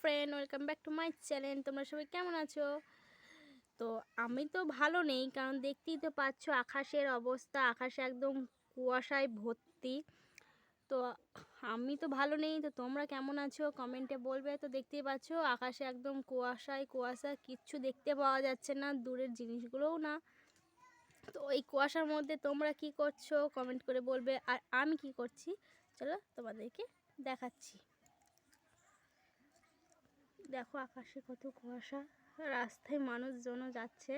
Friend welcome back to my channel তোমরা সবাই কেমন আছো? তো আমি তো ভালো নেই, কারণ দেখতেই তো পাচ্ছ আকাশের অবস্থা, আকাশে একদম কুয়াশায় ভর্তি। তো আমি তো ভালো নেই, তো তোমরা কেমন আছো? কমেন্টে বলবে, তো দেখতেই পাচ্ছ আকাশে একদম কুয়াশায়, কুয়াশা, কিচ্ছু দেখতে পাওয়া যাচ্ছে না, দূরের জিনিসগুলোও না। তো ওই কুয়াশার মধ্যে তোমরা কি করছ? কমেন্ট করে বলবে, আর আমি কি করছি? চলো তোমাদেরকে দেখাচ্ছি। দেখো আকাশে কত কুয়াশা, রাস্তায় মানুষজনও যাচ্ছে।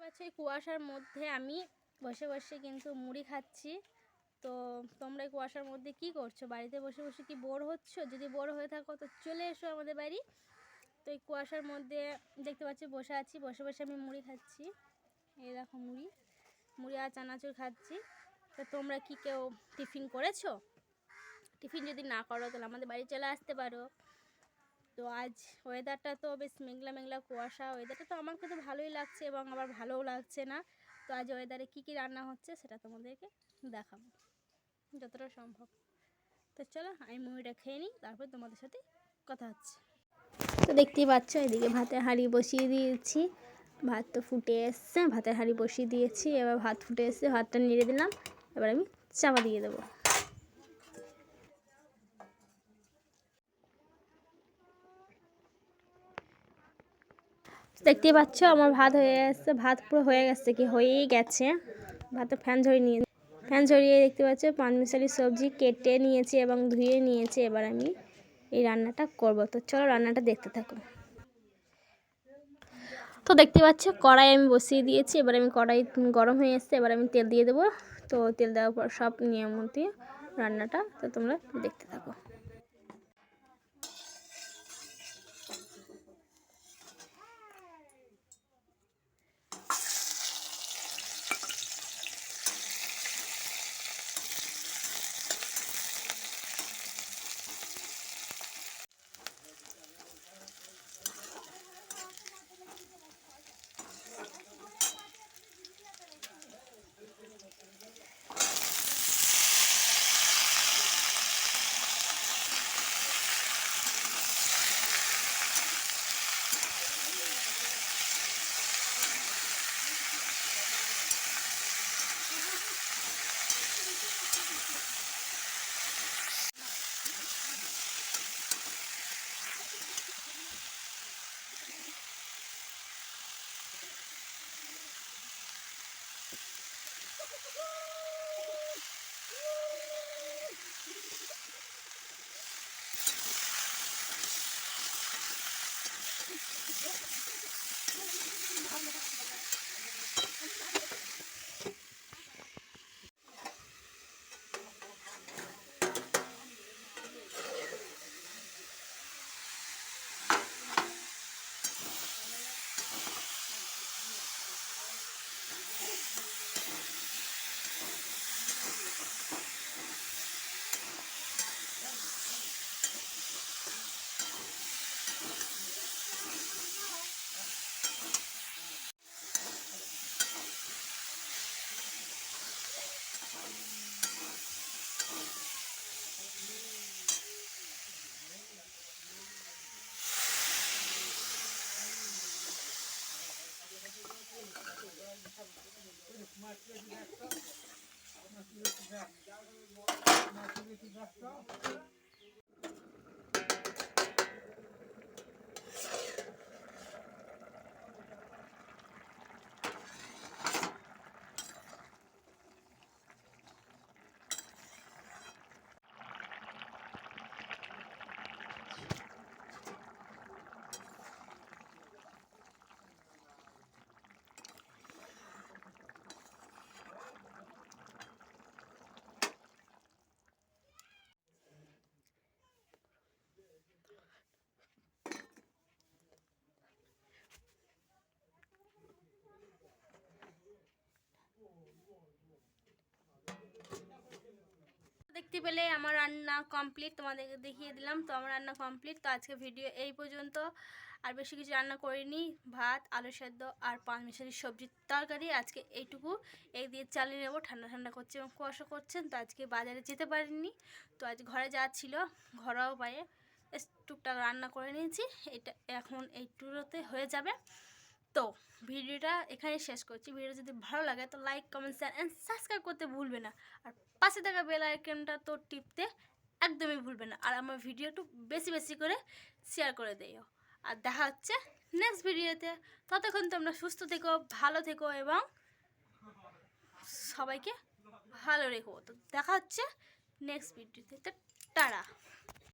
পাচ্ছ, এই কুয়াশার মধ্যে আমি বসে বসে কিন্তু মুড়ি খাচ্ছি। তো তোমরা এই কুয়াশার মধ্যে কি করছ? বাড়িতে বসে বসে কি বোর হচ্ছ? যদি বোর হয়ে থাকো, তো চলে এসো আমাদের বাড়ি। তো এই কুয়াশার মধ্যে দেখতে পাচ্ছি, বসে আছি, বসে বসে আমি মুড়ি খাচ্ছি। এই দেখো মুড়ি মুড়ি আর চানাচুর খাচ্ছি। তো তোমরা কি কেউ টিফিন করেছ? টিফিন যদি না করো, তাহলে আমাদের বাড়ি চলে আসতে পারো। তো আজ ওয়েদারটা তো বেশ মেঘলা মেঘলা কুয়াশা ওয়েদারটা তো আমার তো ভালোই লাগছে এবং আবার ভালোও লাগছে না। তো আজ ওয়েদারে কী কী রান্না হচ্ছে সেটা তোমাদেরকে দেখাবো, যতটা সম্ভব। তো চলো, আমি মুড়িটা খেয়ে নিই, তারপর তোমাদের সাথে কথা হচ্ছে। তো দেখতেই পাচ্ছ, এদিকে ভাতের হাঁড়ি বসিয়ে দিয়েছি। ভাত তো ফুটে এসছে, ভাতের হাঁড়ি বসিয়ে দিয়েছি, এবার ভাত ফুটে এসছে, ভাতটা নেড়ে দিলাম, এবার আমি চাপা দিয়ে দেবো। দেখতেই পাচ্ছ, আমার ভাত হয়ে গেছে, ভাত পুরো হয়ে গেছে কি, হয়েই গেছে। ভাতে ফ্যান ঝরিয়ে নিয়ে ফ্যান ঝরিয়ে দেখতে পাচ্ছ পানমিশালি সবজি কেটে নিয়েছি এবং ধুয়ে নিয়েছি, এবার আমি এই রান্নাটা করব। তো চলো রান্নাটা দেখতে থাকো। তো দেখতে পাচ্ছ, কড়াই আমি বসিয়ে দিয়েছি, এবার আমি কড়াই গরম হয়ে এসছে, এবার আমি তেল দিয়ে দেবো। তো তেল দেওয়ার পর সব নিয়ম মতো রান্নাটা তো তোমরা দেখতে থাকো। মাছ দেখতে পেলে আমার রান্না কমপ্লিট তোমাদেরকে দেখিয়ে দিলাম। তো আমার রান্না কমপ্লিট তো আজকে ভিডিও এই পর্যন্ত। আর বেশি কিছু রান্না করিনি। ভাত, আলু সেদ্ধ আর পাঁচ মিশালি সবজির তরকারি আজকে এইটুকু। এই দিয়ে চালিয়ে নেব। ঠান্ডা ঠান্ডা করছে এবং কুয়াশা করছেন তো আজকে বাজারে যেতে পারিনি। তো আজ ঘরে যা ছিল, ঘরোয়া উপায়ে টুকটাক রান্না করে নিয়েছি। এটা এখন এইটুকুতে হয়ে যাবে। তো ভিডিওটা এখানে শেষ করছি। ভিডিও যদি ভালো লাগে তো like comment share and subscribe করতে ভুলবে না। আর পাশে থাকা বেল আইকনটা তো টিপতে একদমই ভুলবে না। আর আমার ভিডিও একটু বেশি বেশি করে শেয়ার করে দিও। আর দেখা হচ্ছে নেক্সট ভিডিওতে ততক্ষণ তোমরা সুস্থ থেকো, ভালো থেকো এবং সবাইকে ভালো রেখো। তো দেখা হচ্ছে নেক্সট ভিডিওতে তো টাটা।